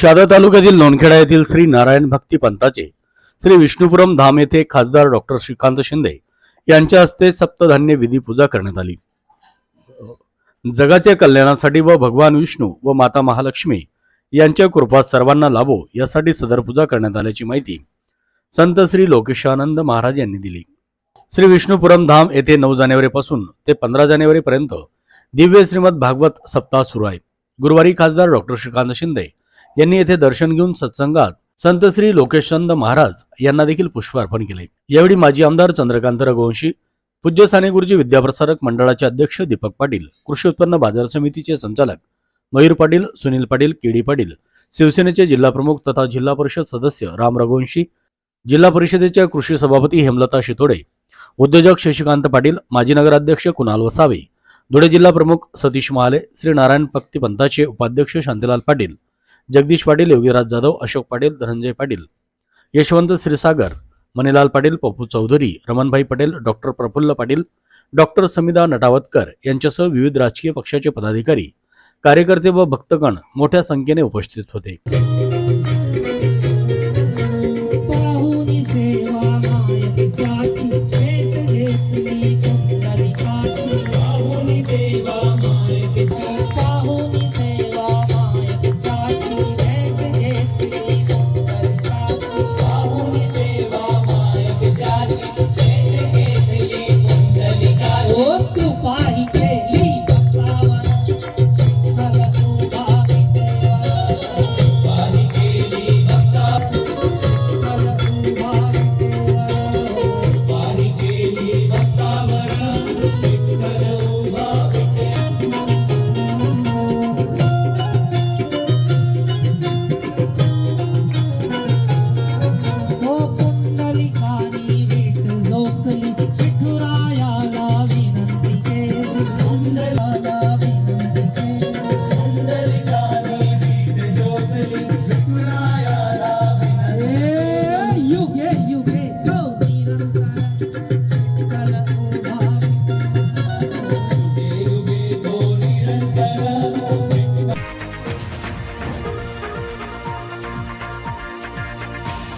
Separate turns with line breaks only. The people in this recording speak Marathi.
शहादा तालुक्यातील लोणखेडा येथील श्री नारायण भक्ती पंथाचे श्री विष्णुपुरम धाम येथे खासदार डॉक्टर श्रीकांत शिंदे यांच्या हस्ते सप्तधान्य विधी पूजा करण्यात आली. जगाच्या कल्याणासाठी व भगवान विष्णू व माता महालक्ष्मी यांच्या कृपा सर्वांना लाभो यासाठी सदर पूजा करण्यात आल्याची माहिती संत श्री लोकेशानंद महाराज यांनी दिली. श्री विष्णुपुरम धाम येथे नऊ जानेवारीपासून ते पंधरा जानेवारीपर्यंत दिव्य श्रीमद भागवत सप्ताह सुरू आहे. गुरुवारी खासदार डॉक्टर श्रीकांत शिंदे यांनी येथे दर्शन घेऊन सत्संगात संत श्री लोकेशचंद महाराज यांना देखील पुष्प अर्पण केले. यावेळी माजी आमदार चंद्रकांत रघुवंशी पूज्य साने गुरुजी विद्याप्रसारक मंडळाचे अध्यक्ष दीपक पाटील कृषी उत्पन्न बाजार समितीचे संचालक मयूर पाटील सुनील पाटील केडी पाटील शिवसेनेचे जिल्हा प्रमुख तथा जिल्हा परिषद सदस्य राम रघुवंशी जिल्हा परिषदेच्या कृषी सभापती हेमलता शितोडे उद्योजक शशिकांत पाटील माजी नगराध्यक्ष कुणाल वसावे धुळे जिल्हा प्रमुख सतीश महाले श्री नारायण भक्ती पंथाचे उपाध्यक्ष शांतीलाल पाटील जगदीश पाटील योगीराज जाधव अशोक पाटील धनंजय पाटील यशवंत श्रीसागर मणिलाल पाटील पप्पू चौधरी रमणभाई पटेल डॉक्टर प्रफुल्ल पाटील डॉक्टर समिदा नटावतकर यांच्यासह विविध राजकीय पक्षाचे पदाधिकारी कार्यकर्ते व भक्तगण मोठ्या संख्येने उपस्थित होते.